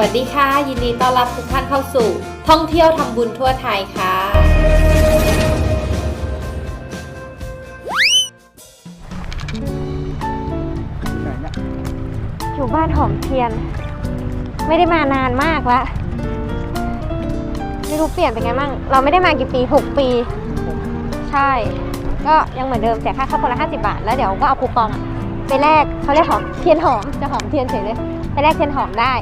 วัสดีค่ะ ยินดีต้อนรับทุกท่านเข้าสู่ ท่องเที่ยวทำบุญทั่วไทยค่ะ อยู่บ้านหอมเทียน ไม่ได้มานานมากละไม่รู้เปลี่ยนเป็นไงมั่งเราไม่ได้มากี่ปีหกปี ใช่ ก็ยังเหมือนเดิมแต่ค่าเข้าคนละห้าสิบาท แล้วเดี๋ยวก็เอาคูปองอะไปแลกเขาเรียกหอมเทียนหอมจะหอมเทียนเฉยเลย ไปแลกเทียนหอมได้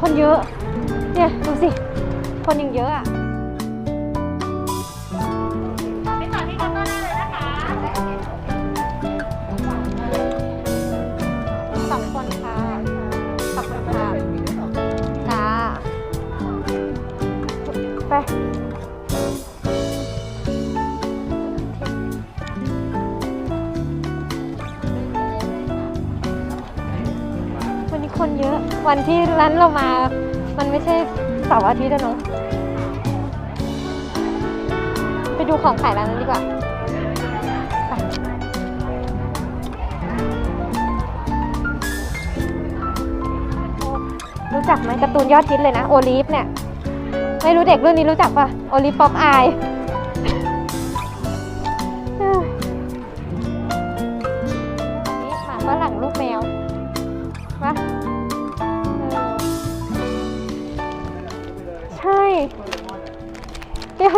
คนเยอะ เนี่ย ดูสิ คนยังเยอะอะ วันที่ร้านเรามา มันไม่ใช่เสาร์อาทิตย์อะเนาะไปดูของขายร้านนั้นดีกว่ารู้จักไหมการ์ตูนยอดฮิตเลยนะ โอลิฟเนี่ย ไม่รู้เด็กรุ่นนี้รู้จักปะโอลิฟป๊อปอาย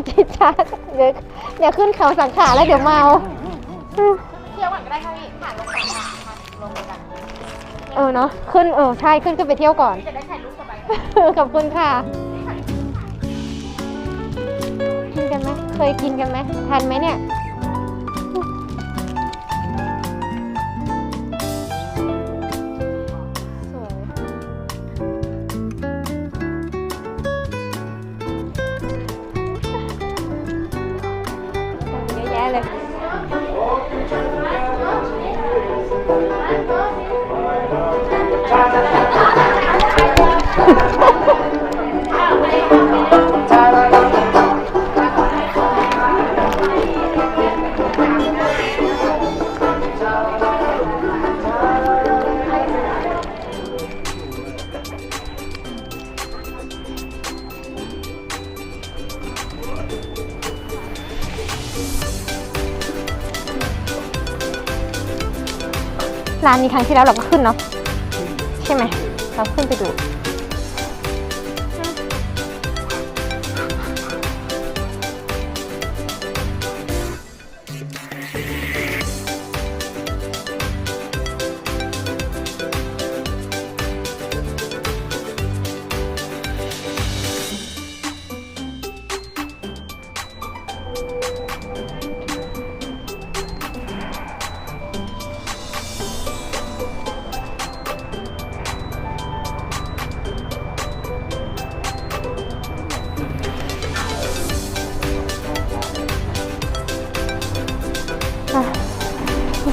เปรี้ยวจิดจ้าดเดี๋ยวเดี๋ยวขึ้นเขาสังขาแล้วเดี๋ยวเมา เที่ยวก่อนก็ได้ค่ะพี่ผ่านลงไปค่ะลงไปกันเออเนาะขึ้นเออใช่ขึ้นขึ้นไปเที่ยวก่อนจะได้ถ่ายรูปสบายขอบคุณค่ะ กินกันไหมเคยกินกันไหมทันไหมเนี่ย ร้านนี้ครั้งที่แล้วเราก็ขึ้นเนาะใช่ไหมเราขึ้นไปดู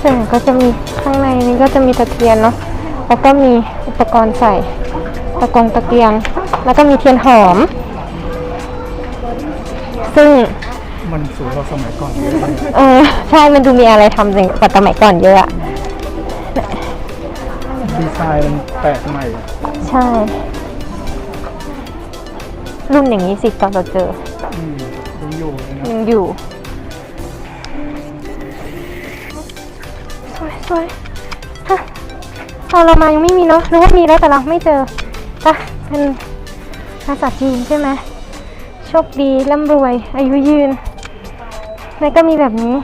ส่วนใหญ่ก็จะมีข้างในนี้ก็จะมีตะเกียงเนาะแล้วก็มีอุปกรณ์ใส่ตะกงตะเกียง แล้วก็มีเทียนหอม ซึ่งมันสูงกว่าสมัยก่อนเยอะเลยเออใช่มันดูมีอะไรทำอย่างกว่าสมัยก่อนเยอะอะดีไซน์มันแปลกใหม่ ใช่ รุ่นอย่างนี้สิตอนเราเจออืมยังอยู่เลยนะ ยังอยู่ สวยสวยฮะตอนเรามายังไม่มีเนาะรือว่ามีแล้วแต่เราไม่เจอปะเป็นภาษาจีนใช่ไหมโชคดีร่ำรวย อายุยืนแล้วก็มีแบบนี้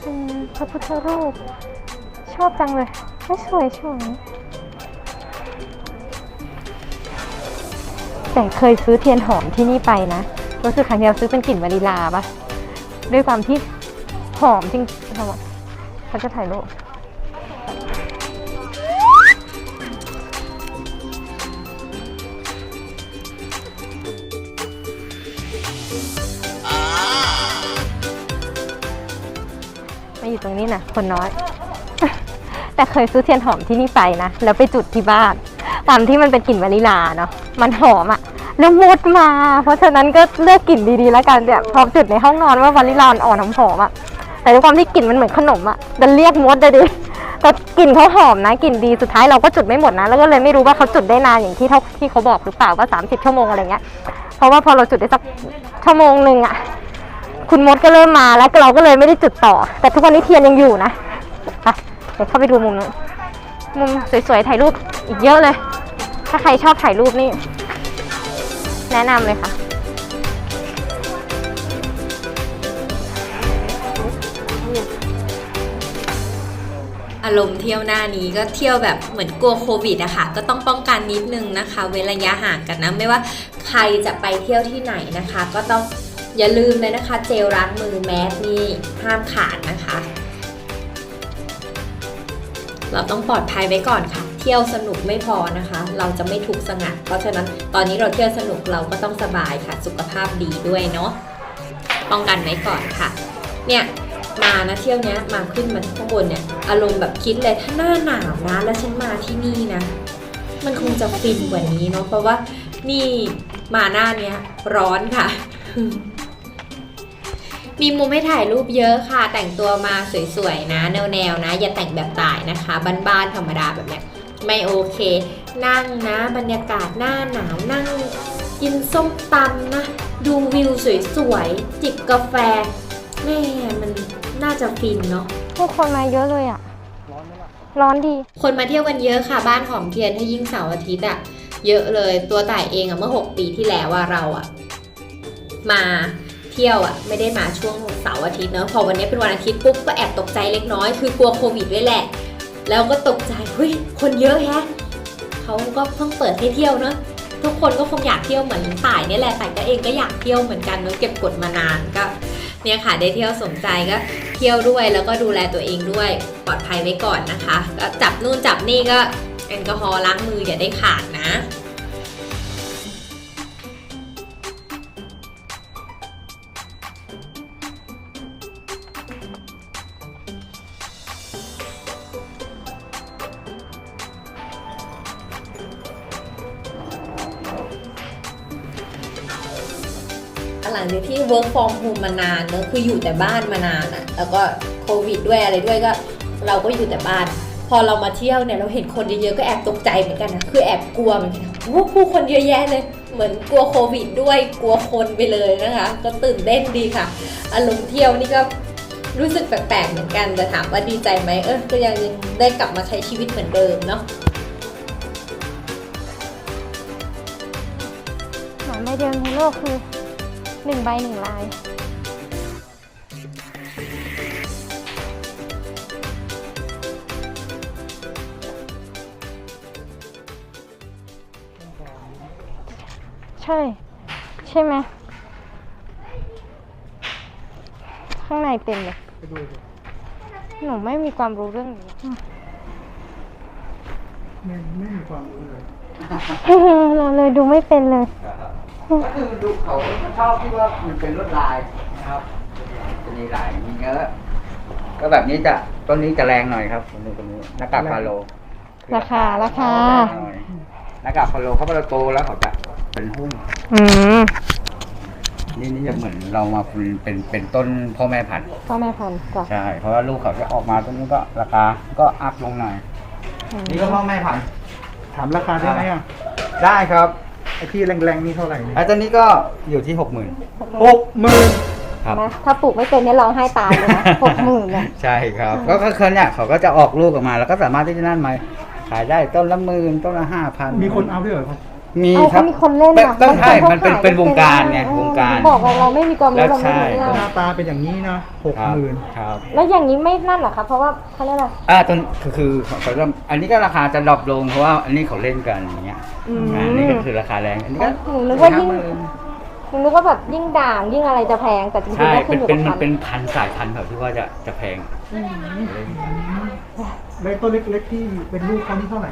เป็นพระพุทธรูป ชอบจังเลยไม่สวยสวยแต่เคยซื้อเทียนหอมที่นี่ไปนะรู้สึกครั้งที่เราซื้อเป็นกลิ่นวานิลาปะ ด้วยความที่หอมจริงทำไมเขาจะถ่ายรูปมาอยู่ตรงนี้นะคนน้อย แต่เคยซื้อเทียนหอมที่นี่ไปนะ แล้วไปจุดที่บ้านตามที่มันเป็นกลิ่นวานิลาเนาะมันหอมอะแล้วมดมา เพราะฉะนั้นก็เลือกกลิ่นดีๆแล้วกันแบบพอจุดในห้องนอนว่าวานิลาอ่อนหอมๆอะแต่ด้วยความที่กลิ่นมันเหมือนขนมอะดันเรียกมดเลยดิแต่กลิ่นเขาหอมนะกลิ่นดีสุดท้ายเราก็จุดไม่หมดนะ แล้วก็เลยไม่รู้ว่าเขาจุดได้นานอย่างที่เท่าที่เขาบอกหรือเปล่าว่า 30 ชั่วโมงอะไรเงี้ยเพราะว่าพอเราจุดได้สักชั่วโมงหนึ่งอะคุณมดก็เริ่มมาแล้วเราก็เลยไม่ได้จุดต่อ แต่ทุกวันนี้เทียนยังอยู่นะไปเดี๋ยวเข้าไปดูมุมนึงมุมสวยๆถ่ายรูปอีกเยอะเลย ถ้าใครชอบถ่ายรูปนี่ แนะนำเลยค่ะ อารมณ์เที่ยวหน้านี้ก็เที่ยวแบบเหมือนกลัวโควิดอะค่ะก็ต้องป้องกันนิดนึงนะคะ เว้นระยะห่างกันนะ ไม่ว่าใครจะไปเที่ยวที่ไหนนะคะ ก็ต้องอย่าลืมเลยนะคะ เจลล้างมือแมสนี่ห้ามขาดนะคะ เราต้องปลอดภัยไว้ก่อนค่ะ เที่ยวสนุกไม่พอนะคะ เราจะไม่ถูกข์สงัด เพราะฉะนั้นตอนนี้เราเที่ยวสนุกเราก็ต้องสบายค่ะ สุขภาพดีด้วยเนาะป้องกันไว้ก่อนค่ะ เนี่ยมานะเที่ยวเนี้ยมาขึ้นมาข้างบนเนี่ยอารมณ์แบบคิดเลยถ้าหน้าหนาวนะแล้วฉันมาที่นี่นะ มันคงจะฟินกว่านี้เนาะเพราะว่านี่มาหน้าเนี้ยร้อนค่ะ มีมุมให้ถ่ายรูปเยอะค่ะ แต่งตัวมาสวยๆนะ แนวๆนะ อย่าแต่งแบบตายนะคะบ้านๆธรรมดาแบบเนี้ย ไม่โอเค นั่งนะ บรรยากาศหน้าหนาวนั่งกินส้มตำนะ ดูวิวสวยๆ จิบกาแฟแม่มันน่าจะฟินเนาะผู้คนมาเยอะเลยอะร้อนดี คนมาเที่ยวกันเยอะค่ะบ้านหอมเทียนถ้ายิ่งเสาร์อาทิตย์อะเยอะเลยตัวต่ายเองอะเมื่อ 6 ปีที่แล้วว่าเราอะมาเที่ยวอะไม่ได้มาช่วงเสาร์อาทิตย์เนอะพอวันนี้เป็นวันอาทิตย์ปุ๊บก็แอบตกใจเล็กน้อยคือกลัวโควิดด้วยแหละ แล้วก็ตกใจเฮ้ยคนเยอะแฮะเขาก็เพิ่งเปิดให้เที่ยวเนอะทุกคนก็คงอยากเที่ยวเหมือนต่ายนี่แหละต่ายก็เองก็อยากเที่ยวเหมือนกันเนาะเก็บกดมานานก็เนี่ยค่ะได้เที่ยวสมใจก็เที่ยวด้วยแล้วก็ดูแลตัวเองด้วยปลอดภัยไว้ก่อนนะคะก็จับนู่นจับนี่ก็แอลกอฮอล์ล้างมืออย่าได้ขาดนะ หลังจากที่ work from home มานานเนอะคืออยู่แต่บ้านมานานอะแล้วก็โควิดด้วยอะไรด้วยก็ เราก็อยู่แต่บ้าน พอเรามาเที่ยวเนี่ยเราเห็นคนเยอะๆก็แอบตกใจเหมือนกันนะคือแอบกลัวเหมือนกันว่าผู้คนเยอะแยะเลย เหมือนกลัวโควิดด้วยกลัวคนไปเลยนะคะ ก็ตื่นเต้นดีค่ะ อารมณ์เที่ยวนี่ก็รู้สึกแปลกๆเหมือนกันแต่ถามว่าดีใจไหมเออก็ยังได้กลับมาใช้ชีวิตเหมือนเดิมเนาะหมาใบเดียวในโลกคือ หนึ่งใบหนึ่งลาย ใช่ ใช่ไหมข้างในเต็มเลย ไปดูดิหนูไม่มีความรู้เรื่องนี้ ไม่ไม่มีความรู้เลย เราเลยดูไม่เป็นเลย ก็คือดูเขาชอบที่ว่ามันเป็นลวดลายนะครับจะมีลายมีเยอะก็แบบนี้จะต้นนี้จะแรงหน่อยครับตัวนี้ตัวนี้หน้ากากฟาโลราคาราคาหน้ากากฟาโลเขาพอเราโตแล้วเขาจะเป็นหุ้มอืมนี่นี่จะเหมือนเรามาเป็นเป็นเป็นต้นพ่อแม่พันธุ์พ่อแม่พันธุ์จ้ะใช่เพราะว่าลูกเขาจะออกมาต้นนี้ก็ราคาก็อัพลงหน่อยอืมนี่ก็พ่อแม่พันธุ์ถามราคาได้ไหมอะได้ครับไอ้ที่แรงๆนี่เท่าไหร่เนี่ยไอ้ต้นนี้ก็อยู่ที่หกหมื่นหกหมื่นครับ นะถ้าปลูกไม่เป็นเนี่ยร้องไห้ตายเลยนะหกหมื่นเนี่ยใช่ครับก็ก็คือเนี่ยเขาก็จะออกลูกออกมา แล้วก็สามารถที่จะนั่นมาขายได้ต้นละหมื่นต้นละห้าพันมีคนเอาด้วยเหรอครับ มีเอาครัเขาบมีคนเล่นเป็นอะต้องใช่บางคมันเป็นขายเป็นวงการไงเออวงการบอกว่าเราไม่มีความรู้แล้วเราไม่ใช่รู้เรื่องหน้าตาเป็นอย่างนี้นะหกครับหมื่นครับแล้วอย่างนี้ไม่นั่นเหรอคะเพราะว่าเขาเรียกอะไรอ่าต้นคือคือเขาจะอันนี้ก็ราคาจะดรอปลงเพราะว่าอันนี้เขาเล่นกันอย่างเงี้ยอืม อ่าอันนี้ก็คือราคาแรงอันนี้ก็หนูนึกว่ายิ่งห้หมื่นหนูนึกว่าแบบยิ่งด่างยิ่งอะไรจะแพงแต่จริงใช่ๆก็ขึ้เป็นนอยู่เป็กันบมันพันธุ์เป็นพันธุ์สายพันธุ์แบบที่ว่าจะจะแพงแล้วต้นเล็กๆที่เป็นลูกเขานี่เท่าไหร่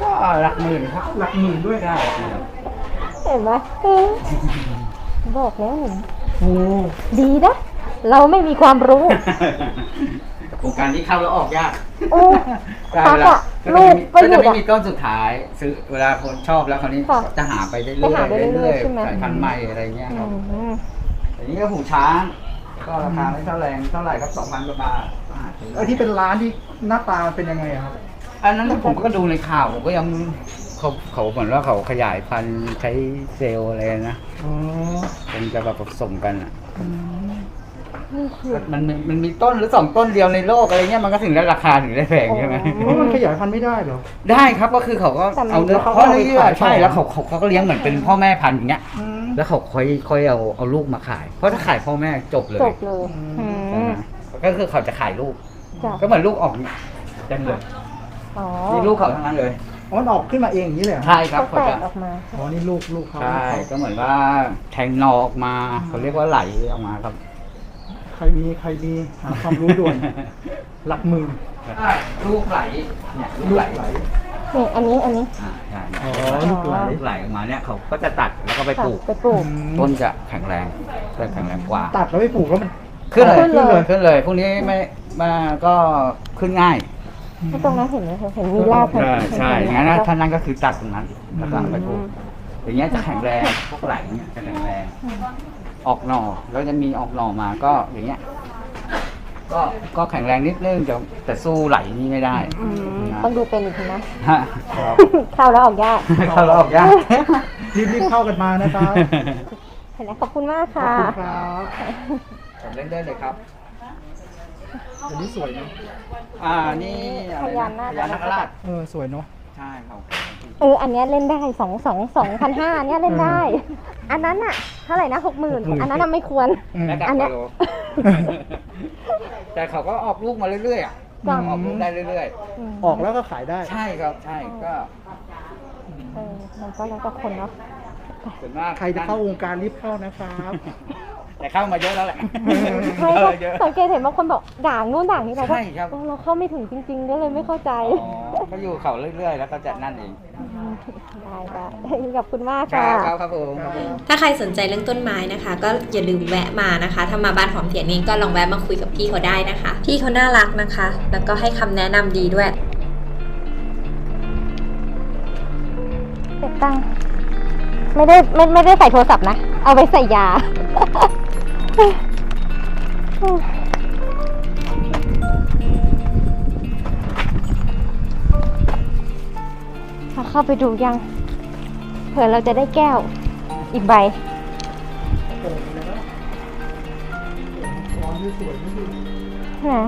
ก็หลักหมื่นครับหลักหมื่นด้วยได้เห็นไหมเออบอกแล้วหนูโอ้ดีนะ เราไม่มีความรู้ โครงการที่เข้าแล้วออกยากโอ้ได้ตักเวลาอะก็ลูจะกมีไปหยุดอะก็จะไม่มีต้นสุดท้าย ซื้อเวลาคนชอบแล้วคราวนี้ค่ะจะหาไปเรื่อยไปหาไปเรื่ๆอยๆเรื่อยใช่ไหม ๆสายพันธุ์ใหม่อะไรเงี้ยครับอืมอันนี้ก็หูช้าง ก็ราคาไม่เท่าแรงเท่าไหร่ครับสองพันกว่าบาทอ่าซื้อไอ้ที่เป็นร้านที่หน้าตาเป็นยังไงอะครับ อันนั้นผมก็ดูในข่าวผมก็ยังเขาเขาเหมือนว่าเขาขยายพันธุ์ใช้เซลล์อะไรนะอ๋อเป็นจะแบบผสมกันอะอืมนี่คือมันมันมันมีต้นหรือสองต้นเดียวในโลกอะไรเงี้ยมันก็ถึงได้ราคาถึงได้แพงใช่ไหมเพราะมันขยายพันธุ์ไม่ได้เหรอ ได้ครับก็คือเขาก็แต่มันเอาเนื้อแล้วเขาเพราะเอาไปเนื้อขายใช่ต่อแล้วเขาเขาเขาก็เลี้ยงเหมือนเป็นพ่อแม่พันธุ์อย่างเงี้ยอืมแล้วเขาค่อยค่อยเอาเอาลูกมาขาย เพราะถ้าขายพ่อแม่จบเลยจบเลยอืมอืใช่มไหมก็คือเขาจะขายลูกจ้ะก็เหมือนลูกออกเนี่ยเต็มเลย อ๋อนี่ลูกเขาทั้งนั้นเลยอ๋อมันออกขึ้นมาเองอย่างนี้เลยเหรอใช่ครับเขาเขาแตจะกออกมา อ๋อนี่ลูกลูกเขาใช่ก็เหมือนว่าแทงนอออกมาเขาเรียกว่าไหลออกมาครับ ใครมีใครมีหาความรู้ด่วน หลักหมื่นลูกไหลเนี่ยลูลูกกไหลไหล นี่อันนี้อันนี้อ่าใช่อ๋อลูกไหลลูกไหลออกมาเนี่ยเขาก็จะตัดแล้วก็ไปค่ะปลูก ไปปลูกอืมต้นจะแข็งแรงต้นแข็งแรงกว่า ตัดแล้วไปปลูกแล้วมัน ขึ้นเลยขึ้นเลย ขึ้นเลยพวกนี้ไม่มาก็ขึ้นง่าย ที่ตรงนั้นเห็นไหมคะเห็นมีรากใช่ใช่เห็นไหมงั้นนะแล้วก็ท่านั้นก็คือตัดตรงนั้นแล้วก็เอาไปปลูอืกมอย่างเงี้ยจะแข็งแรงพวกไหลเนี่ยจะแข็งแรง ออกหน่อแล้วจะมีออกหน่อมาก็อย่างเงี้ย ก็ก็แข็งแรงนิดนึงแต่แต่สู้ไหลนี่ไม่ได้อืมนะต้องดูเป็นอีกทีนะฮะครับเข้าแล้วออกยากเข้าแล้วออกยากรีบรีบเข้ากันมานะครับเห็นไหมขอบคุณมากขอบค่ะคุณครับผมเล่นได้เลยครับ อันนี้สวยเนาะอ่านี่อะไรพญานาค พญานาคราชเออสวยเนาะใช่ครับเออ อันเนี้ยเล่นได้สองสองสองพันห้าเนี้ยเล่นได้ อันนั้นอะเท่าไหร่นะหกหมื่น60,000อันนั้นน่ะไม่ควร อืม และดักอันเนี้ฟายโลแต่เขาก็ออกลูกมาเรื่อยๆอะจ้ะ ออกลูกได้เรื่อยมออกแล้วก็ขายได้ๆ ใช่ครับใช่ก็เออมันก็แล้วแต่คนเนาะส่วนมากใครจะเข้าวงการรีบเข้านะครับ แต่เข้ามาเยอะแล้วแหละใช่เข้าก็มาเยอะ สังเกตเห็นบางคนบอกด่างนู่นด่างนี่เราก็ใช่ครับเออเราเข้าไม่ถึงจริงๆก็เลยไม่เข้าใจอ๋อก็อยู่เขาเรื่อยๆ แล้วก็จะนั่นเองได้ได้ขอบคุณมากครัค่ะบครับครับผมครับผม ถ้าใครสนใจเรื่องต้นไม้นะคะ ก็อย่าลืมแวะมานะคะ ถ้ามาบ้านหอมเทียนนี้ก็ลองแวะมาคุยกับพี่เขาได้นะคะ พี่เขาน่ารักนะคะ แล้วก็ให้คำแนะนำดีด้วย เก็บตังค์ไม่ได้ไม่ไม่ได้ใส่โทรศัพท์นะ เอาไว้ใส่ยา เราเข้าไปดูยัง เผื่อเราจะได้แก้วอีกใบร้อนที่สวยที่สุดนะ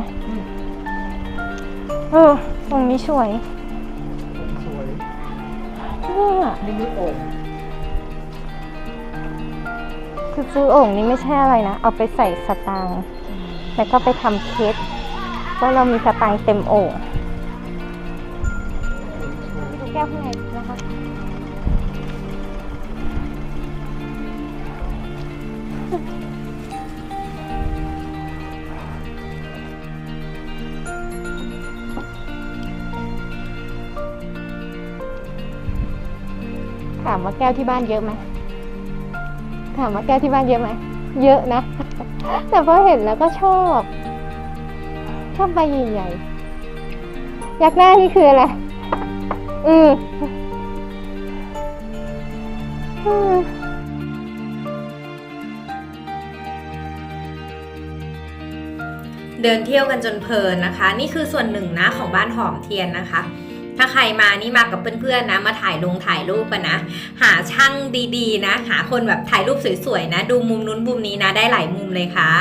เออตรงนี้สวยสวยเนี่ย นี่มือโอ่ง คือซื้อโอ่งนี้ไม่ใช่อะไรนะ เอาไปใส่สตางค์แล้วก็ไปทำเค้กว่าเรามีสตางค์เต็มโอ่งดูแก้วข้างในนะคะถามว่าแก้วที่บ้านเยอะไหม ถามว่าแก้วที่บ้านเยอะไหม เยอะนะ แต่พอเห็นแล้วก็ชอบ ชอบใบใหญ่ๆยักษ์หน้านี่คืออะไร อืมอืมเดินเที่ยวกันจนเพลินนะคะ นี่คือส่วนหนึ่งนะของบ้านหอมเทียนนะคะ ถ้าใครมานี่มากับเพื่อนๆนะมาถ่ายลงถ่ายรูปกันนะ หาช่างดีๆ นะ หาคนแบบถ่ายรูปสวยๆนะ ดูมุมนู้นมุมนี้นะได้หลายมุมเลยค่ะ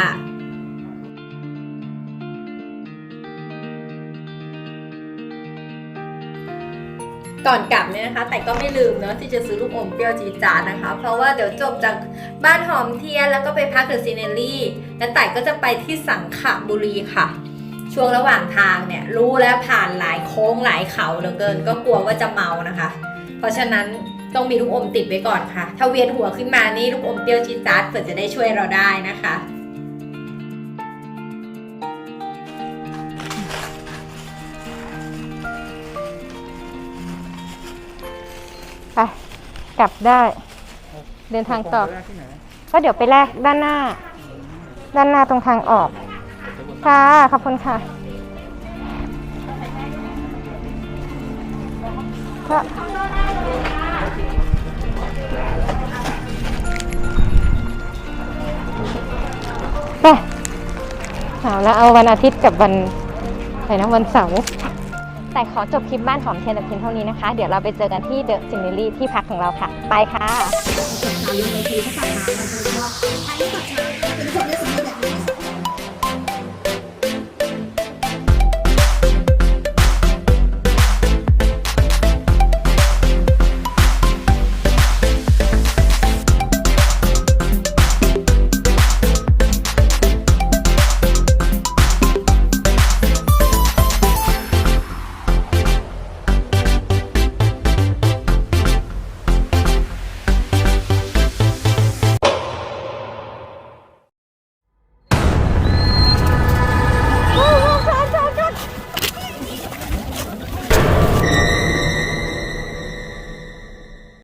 ก่อนกลับเนี่ยนะคะ แต่ก็ไม่ลืมเนาะที่จะซื้อลูกอมเปรี้ยวจีจาดนะคะ เพราะว่าเดี๋ยวจบจากบ้านหอมเทียนแล้วก็ไปพักเดอะซีเนลลี่ แล้วแต่ก็จะไปที่สังขบุรีค่ะ ช่วงระหว่างทางเนี่ยรู้แล้วผ่านหลายโค้งหลายเขาเหลือเกิน ก็กลัวว่าจะเมานะคะ เพราะฉะนั้นต้องมีลูกอมติดไว้ก่อนค่ะ ถ้าเวียนหัวขึ้นมานี่ลูกอมเปรี้ยวจีดจาดเผื่อจะได้ช่วยเราได้นะคะ ไปกลับได้ เดินทางต่อไปแรกที่ไหนก็เดี๋ยวไปแลกด้านหน้า ด้านหน้าตรงทางออก ค่ะ ขอบคุณค่ะก็ไปเอาแล้วเอาวันอาทิตย์กับวันอะไรนะวันเสาร์แต่ขอจบคลิปบ้านหอมเทียนแต่เพียงเท่านี้นะคะ เดี๋ยวเราไปเจอกันที่เดอะซินิลี่ที่พักของเราค่ะ ไปค่ะ